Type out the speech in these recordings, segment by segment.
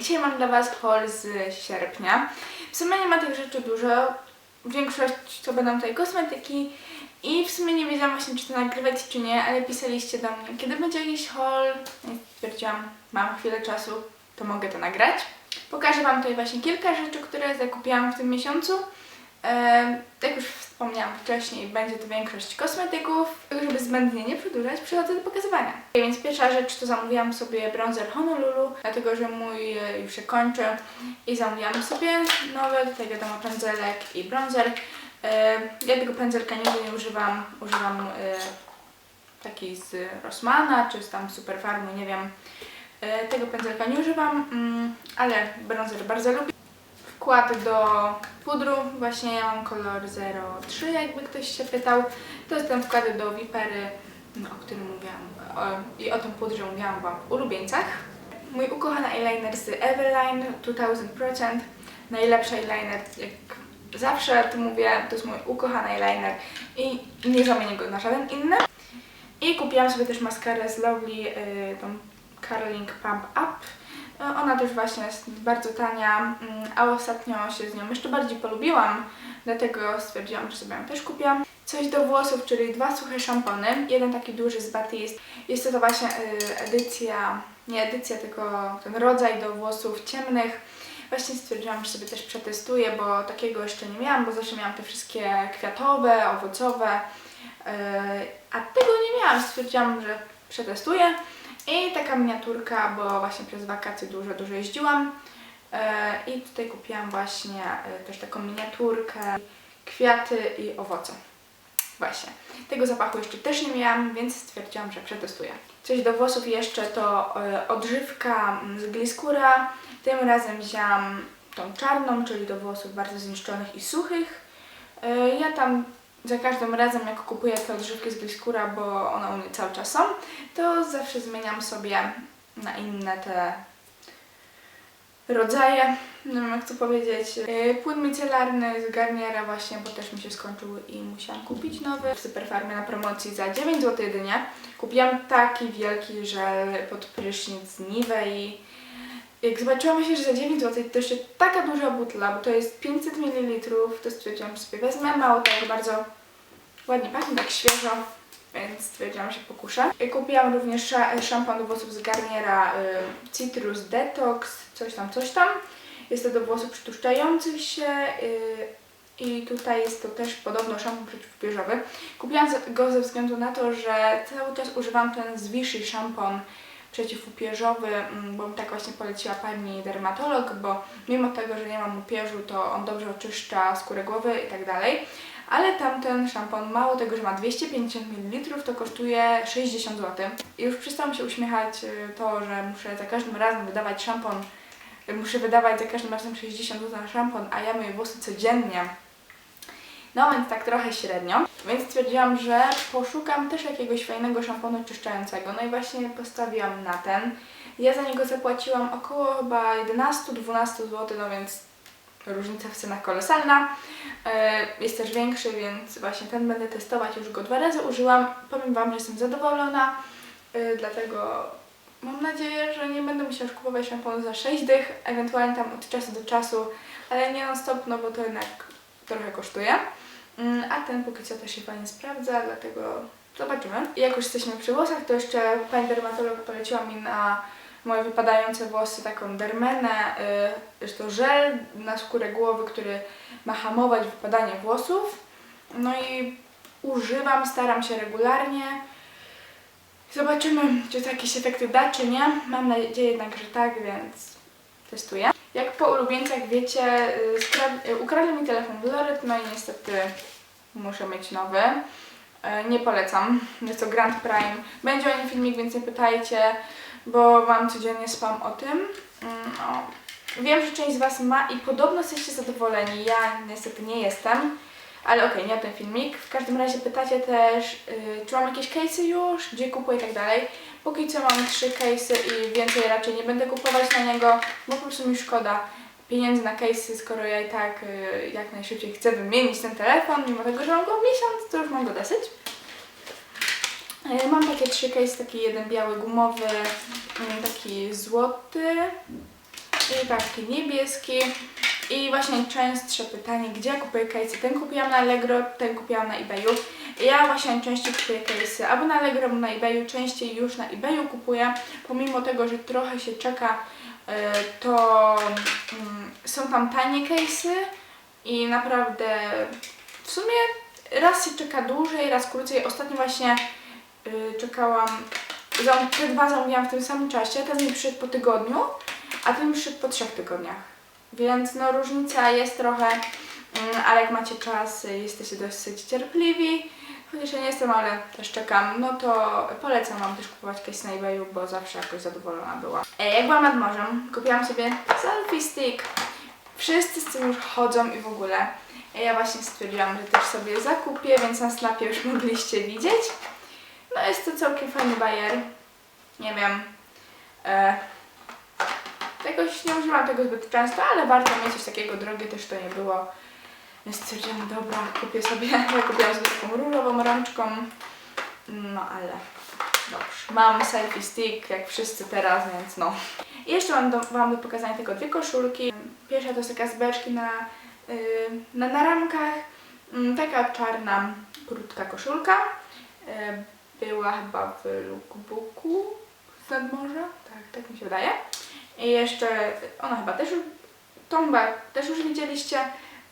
dzisiaj mam dla Was haul z sierpnia. W sumie nie ma tych rzeczy dużo. Większość to będą tutaj kosmetyki i w sumie nie wiedziałam właśnie czy to nagrywać czy nie, ale pisaliście do mnie, kiedy będzie jakiś haul. I stwierdziłam, mam chwilę czasu, to mogę to nagrać. Pokażę Wam tutaj właśnie kilka rzeczy, które zakupiłam w tym miesiącu. E, jak już wspomniałam wcześniej, będzie to większość kosmetyków. Żeby zbędnie nie przedłużać, przechodzę do pokazywania. Okay, więc pierwsza rzecz to zamówiłam sobie bronzer Honolulu, dlatego że mój e, już się kończy i zamówiłam sobie nowy, tutaj wiadomo pędzelek i bronzer. E, ja tego pędzelka nigdy nie używam, używam e, taki z Rossmana czy z tam Superfarmu, nie wiem. Tego pędzelka nie używam, mm, ale bronzer bardzo lubię. Wkład do pudru, właśnie ja mam kolor 03, jakby ktoś się pytał. To jest ten wkład do Vipery, no, o którym mówiłam o, i o tym pudrze mówiłam Wam w ulubieńcach. Mój ukochany eyeliner z Everline 2000%. Najlepszy eyeliner, jak zawsze to mówię, to jest mój ukochany eyeliner i nie zamienię go na żaden inny. I kupiłam sobie też maskarę z Lovely, yy, tą Curling Pump Up. E, Ona też właśnie jest bardzo tania, mm, a ostatnio się z nią jeszcze bardziej polubiłam, dlatego stwierdziłam, że sobie ją też kupiłam. Coś do włosów, czyli dwa suche szampony. Jeden taki duży z Batiste. Jest to, to właśnie y, edycja, nie edycja, tylko ten rodzaj do włosów ciemnych. Właśnie stwierdziłam, że sobie też przetestuję, bo takiego jeszcze nie miałam, bo zawsze miałam te wszystkie kwiatowe, owocowe, y, a tego nie miałam. Stwierdziłam, że przetestuję. I taka miniaturka, bo właśnie przez wakacje dużo, dużo jeździłam. E, I tutaj kupiłam właśnie e, też taką miniaturkę, kwiaty i owoce. Właśnie. Tego zapachu jeszcze też nie miałam, więc stwierdziłam, że przetestuję. Coś do włosów jeszcze to e, odżywka mm, z Gliscura. Tym razem wzięłam tą czarną, czyli do włosów bardzo zniszczonych i suchych. Ja tam za każdym razem, jak kupuję te odżywki z Gliscura, bo one u mnie cały czas są, to zawsze zmieniam sobie na inne te rodzaje, nie wiem jak to powiedzieć. Yy, Płyn micelarny z Garniera właśnie, bo też mi się skończył i musiałam kupić nowy. W Superfarmie na promocji za 9 zł jedynie. Kupiłam taki wielki żel pod prysznic z Nivei. Jak zobaczyłam właśnie, że za 9 zł to jeszcze taka duża butla, bo to jest 500 ml, to stwierdziłam, sobie wezmę. Mało tego, bardzo ładnie pachnie, tak świeżo, więc stwierdziłam, że pokuszę. Kupiłam również sza- szampan do włosów z Garniera y, Citrus Detox, coś tam, coś tam. Jest to do włosów przytłuszczających się y, i tutaj jest to też podobno szampon przeciwpierzowy. Kupiłam go ze względu na to, że cały czas używam ten z Vichy szampon przeciwupierzowy, mm, bo mi tak właśnie poleciła pani dermatolog, bo mimo tego, że nie mam upierzu, to on dobrze oczyszcza skórę głowy i tak dalej. Ale tamten szampon, mało tego, że ma 250 ml, to kosztuje 60 zł. I już przestałam się uśmiechać y, to, że muszę za każdym razem wydawać szampon, y, muszę wydawać za każdym razem 60 zł na szampon, a ja myję włosy codziennie. No więc tak trochę średnio. Więc stwierdziłam, że poszukam też jakiegoś fajnego szamponu czyszczającego. No i właśnie postawiłam na ten. Ja za niego zapłaciłam około chyba 11-12 zł, no więc różnica w cenach kolosalna. E, Jest też większy, więc właśnie ten będę testować. Już go dwa razy użyłam. Powiem Wam, że jestem zadowolona, e, dlatego mam nadzieję, że nie będę musiała już kupować szamponu za 6 dych, ewentualnie tam od czasu do czasu, ale nie non stop, no bo to jednak trochę kosztuje. Mm, A ten póki co się fajnie sprawdza, dlatego zobaczymy. I jak już jesteśmy przy włosach, to jeszcze pani dermatolog poleciła mi na moje wypadające włosy taką dermenę, y, jest to żel na skórę głowy, który ma hamować wypadanie włosów. No i używam, staram się regularnie. Zobaczymy, czy to jakieś efekty da, czy nie. Mam nadzieję jednak, że tak, więc testuję. Jak po ulubieńcach wiecie, y, y, ukradli mi telefon Vloret, no i niestety muszę mieć nowy. Nie polecam. Jest to Grand Prime. Będzie o nim filmik, więc nie pytajcie, bo mam codziennie spam o tym. No. Wiem, że część z Was ma i podobno jesteście zadowoleni. Ja niestety nie jestem. Ale okej, nie o ten filmik. W każdym razie pytacie też, y, czy mam jakieś case'y już, gdzie kupuję i tak dalej. Póki co mam trzy case'y i więcej raczej nie będę kupować na niego, bo po prostu mi szkoda pieniędzy na case'y, skoro ja i tak y, jak najszybciej chcę wymienić ten telefon, mimo tego, że mam go miesiąc, to już mam go dosyć. Mam takie trzy case, taki jeden biały gumowy, mm, taki złoty I taki niebieski. I właśnie najczęstsze pytanie, gdzie kupuję case'y? Ten kupiłam na Allegro, ten kupiłam na eBayu. Ja właśnie najczęściej kupuję case'y albo na Allegro, albo na eBayu. Częściej już na eBayu kupuję, pomimo tego, że trochę się czeka, y, to mm, są tam tanie case'y i naprawdę w sumie raz się czeka dłużej, raz krócej. Ostatnio właśnie czekałam, zam- te dwa zamówiłam w tym samym czasie, ten mi przyszedł po tygodniu, a ten mi przyszedł po trzech tygodniach. Więc no różnica jest trochę, mm, ale jak macie czas, y, jesteście dosyć cierpliwi, chociaż ja nie jestem, ale też czekam, no to polecam Wam też kupować case na eBayu, bo zawsze jakoś zadowolona była. E, jak byłam nad morzem, kupiłam sobie selfie stick. Wszyscy z tym już chodzą i w ogóle. E, Ja właśnie stwierdziłam, że też sobie zakupię, więc na snapie już mogliście widzieć. No jest to całkiem fajny bajer. Nie wiem. E, jakoś nie używam tego zbyt często, ale warto mieć coś takiego drogie też to nie było. Więc stwierdziłam, dobra, kupię sobie, ja kupiłam sobie taką różową rączką. No ale dobrze. Mam selfie stick, jak wszyscy teraz, więc no. I jeszcze mam do, Wam do pokazania tylko dwie koszulki. Pierwsza to jest taka z beczki na, yy, na, na ramkach. Mm, taka czarna, krótka koszulka. Yy, była chyba w lookbooku z nadmorza. Tak, tak mi się wydaje. I jeszcze ona chyba też już, chyba też już widzieliście.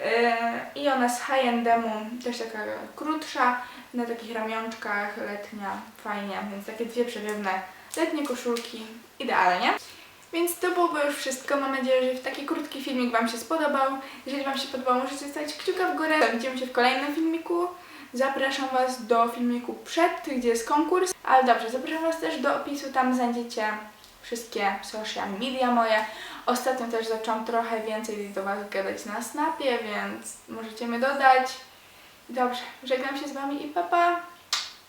Yy, I ona z H&M-u, też taka krótsza, na takich ramionczkach, letnia, fajnie, więc takie dwie przewiewne letnie koszulki, idealnie. Więc to byłoby już wszystko. Mam nadzieję, że taki krótki filmik Wam się spodobał. Jeżeli Wam się podobał, możecie zostawić kciuka w górę. Widzimy się w kolejnym filmiku. Zapraszam Was do filmiku przed, gdzie jest konkurs. Ale dobrze, zapraszam Was też do opisu, tam znajdziecie wszystkie social media moje. Ostatnio też zaczęłam trochę więcej do Was gadać na Snapie, więc możecie mnie dodać. Dobrze, żegnam się z Wami i pa pa!